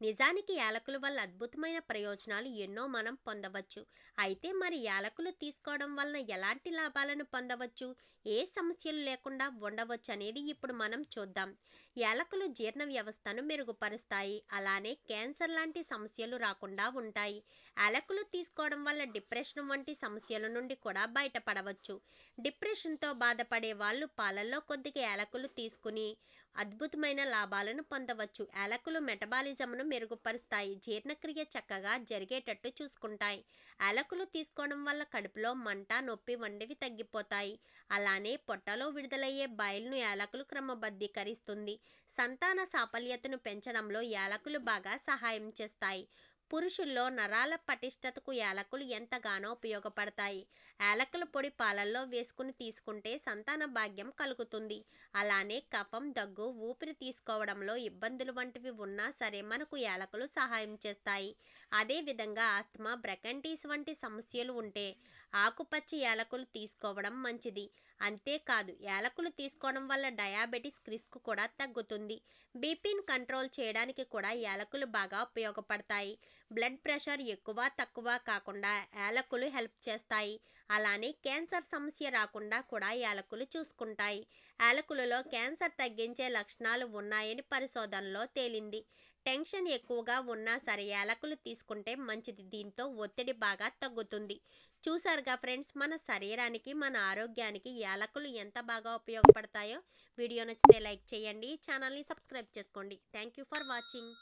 నిజానికి యాలకుల వల్ల అద్భుతమైన ప్రయోజనాలు ఎన్నో మనం పొందవచ్చు. అయితే మరి యాలకులు తీసుకోవడం వలన ఎలాంటి లాభాలను పొందవచ్చు? ఏ సమస్యలు లేకుండా ఉండవచ్చు అనేది ఇప్పుడు మనం చూద్దాం. యాలకులు జీర్ణ వ్యవస్థను మెరుగుపరుస్తాయి. అలానే క్యాన్సర్ లాంటి సమస్యలు రాకుండా ఉంటాయి. యాలకులు తీసుకోవడం వల్ల డిప్రెషన్ వంటి సమస్యల నుండి కూడా బయటపడవచ్చు. డిప్రెషన్తో బాధపడే వాళ్ళు పాలల్లో కొద్దిగా యాలకులు తీసుకుని అద్భుతమైన లాభాలను పొందవచ్చు. యాలకులు మెటబాలిజంను మెరుగుపరుస్తాయి. జీర్ణక్రియ చక్కగా జరిగేటట్టు చూసుకుంటాయి. యాలకులు తీసుకోవడం వల్ల కడుపులో మంట నొప్పి వంటివి తగ్గిపోతాయి. అలానే పొట్టలో విడుదలయ్యే బయలును యాలకులు క్రమబద్ధీకరిస్తుంది. సంతాన సాఫల్యతను పెంచడంలో యాలకులు బాగా సహాయం చేస్తాయి. పురుషుల్లో నరాల పటిష్టతకు యాలకులు ఎంతగానో ఉపయోగపడతాయి. యాలకుల పొడి పాలల్లో వేసుకుని తీసుకుంటే సంతాన భాగ్యం కలుగుతుంది. అలానే కఫం దగ్గు ఊపిరి తీసుకోవడంలో ఇబ్బందులు వంటివి ఉన్నా సరే మనకు యాలకులు సహాయం చేస్తాయి. అదేవిధంగా ఆస్తమా బ్రెకంటీస్ వంటి సమస్యలు ఉంటే ఆకుపచ్చ యాలకులు తీసుకోవడం మంచిది. అంతేకాదు యాలకులు తీసుకోవడం వల్ల డయాబెటీస్ రిస్క్ కూడా తగ్గుతుంది. బీపీని కంట్రోల్ చేయడానికి కూడా యాలకులు బాగా ఉపయోగపడతాయి. బ్లడ్ ప్రెషర్ ఎక్కువ తక్కువ కాకుండా యాలకులు హెల్ప్ చేస్తాయి. అలానే క్యాన్సర్ సమస్య రాకుండా కూడా యాలకులు చూసుకుంటాయి. యాలకులలో క్యాన్సర్ తగ్గించే లక్షణాలు ఉన్నాయని పరిశోధనలో తేలింది. టెన్షన్ ఎక్కువగా ఉన్నా సరే యాలకులు తీసుకుంటే మంచిది. దీంతో ఒత్తిడి బాగా తగ్గుతుంది. చూసారుగా ఫ్రెండ్స్ మన శరీరానికి మన ఆరోగ్యానికి యాలకులు ఎంత బాగా ఉపయోగపడతాయో? వీడియో నచ్చితే లైక్ చేయండి. ఛానల్ని సబ్స్క్రైబ్ చేసుకోండి. Thank you for watching.